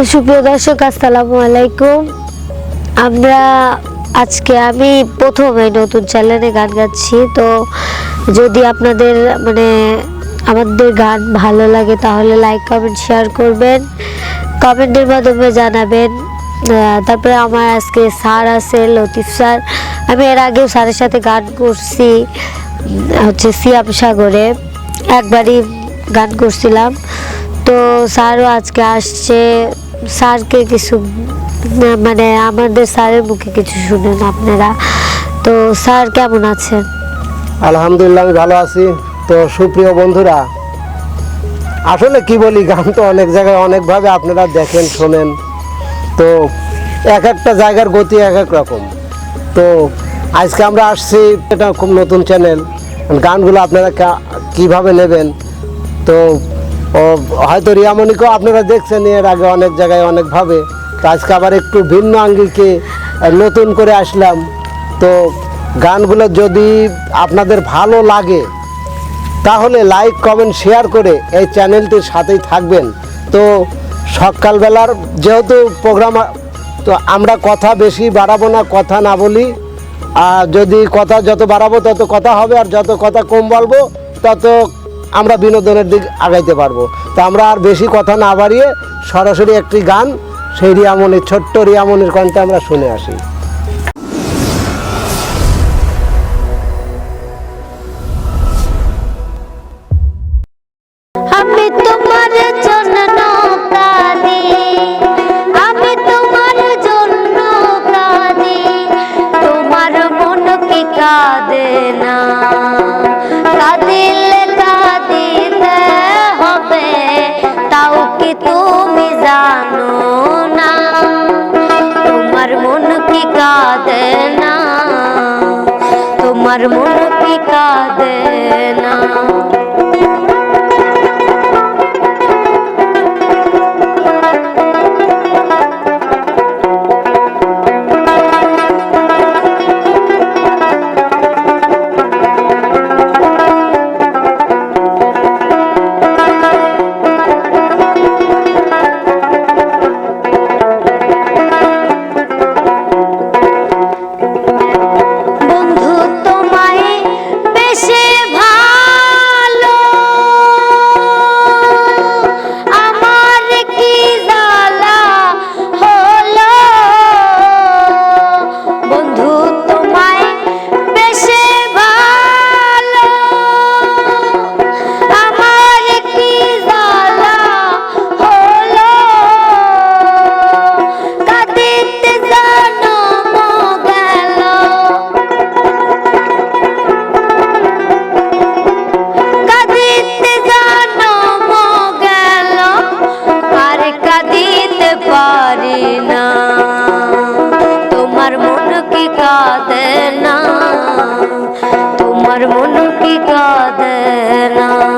তো সুপ্রিয় দর্শক, আসসালামু আলাইকুম। আমরা আজকে আমি প্রথম এই নতুন চ্যানেলে গান গাচ্ছি। তো যদি আপনাদের মানে আমাদের গান ভালো লাগে তাহলে লাইক কমেন্ট শেয়ার করবেন। কমেন্টের মাধ্যমে জানাবেন। তারপরে আমার আজকে স্যার আছে, লতিফ স্যার। আমি এর আগেও স্যারের সাথে গান করছি হচ্ছে সিয়াম সাগরে। একবারই গান করছিলাম। তো স্যারও আজকে আসছে। স্যারকে কিছু মানে আমাদের স্যারের মুখে কিছু শুনেন আপনারা। তো স্যার কেমন আছেন? আলহামদুলিল্লাহ, আমি ভালো আছি। তো সুপ্রিয় বন্ধুরা, আসলে কি বলি, গান তো অনেক জায়গায় অনেকভাবে আপনারা দেখেন, শোনেন। তো এক একটা জায়গার গতি এক এক রকম। তো আজকে আমরা আসছি এটা খুব নতুন চ্যানেল গানগুলো আপনারা কীভাবে নেবেন? তো ও, হয়তো রিয়ামণিকেও আপনারা দেখছেন, এর আগে অনেক জায়গায় অনেকভাবে তো আজকে আবার একটু ভিন্ন আঙ্গিকে নতুন করে আসলাম। তো গানগুলো যদি আপনাদের ভালো লাগে, তাহলে লাইক, কমেন্ট, শেয়ার করে এই চ্যানেলটির সাথেই থাকবেন। তো সকালবেলার যেহেতু প্রোগ্রাম, তো আমরা কথা বেশি বাড়াবো না, কথা না বলি। আর যদি কথা যত বাড়াবো, তত কথা হবে, আর যত কথা কম বলব, তত আমরা বিনোদনের দিক আগাইতে পারব। তো আমরা আর বেশি কথা না বাড়িয়ে সরাসরি একটি গান, সেই রিয়ামনির ছোট্ট রিয়ামনির কণ্ঠে আমরা শুনে আসি। মোর পিতা কাঁদে না।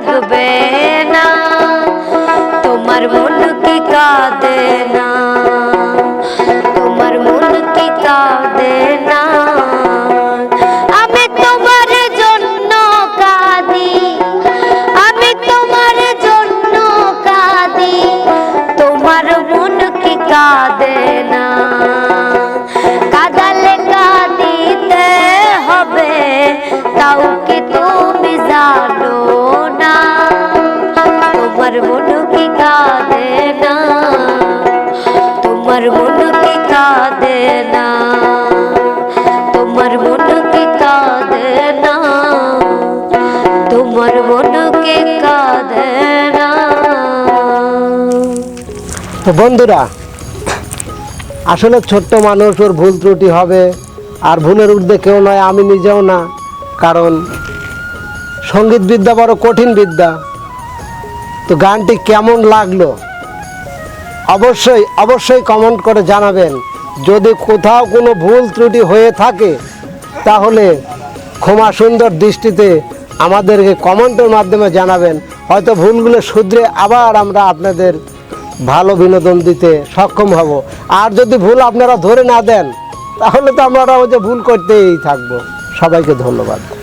লাগবে না, তোমার মন কি কাঁদে না, তোমার মন কি কাঁদে আমি তোমার জন্য আমি তোমার জন্য তোমার মন কি কাঁদে না। কাদালে কাঁদিতে হবে, তাও কি তো বন্ধুরা, আসলে ছোট্ট মানুষ ওর ভুল ত্রুটি হবে, আর ভুলের ঊর্ধ্বে কেউ নয়, আমি নিজেও না। কারণ সংগীত বিদ্যা বড় কঠিন বিদ্যা। তো গানটি কেমন লাগল? অবশ্যই অবশ্যই কমেন্ট করে জানাবেন। যদি কোথাও কোনো ভুল ত্রুটি হয়ে থাকে, তাহলে ক্ষমা সুন্দর দৃষ্টিতে আমাদেরকে কমেন্টের মাধ্যমে জানাবেন। হয়তো ভুলগুলো শুধরে আবার আমরা আপনাদের ভালো বিনোদন দিতে সক্ষম হব। আর যদি ভুল আপনারা ধরে না দেন, তাহলে তো আমরা ওই যে ভুল করতেই থাকব। সবাইকে ধন্যবাদ।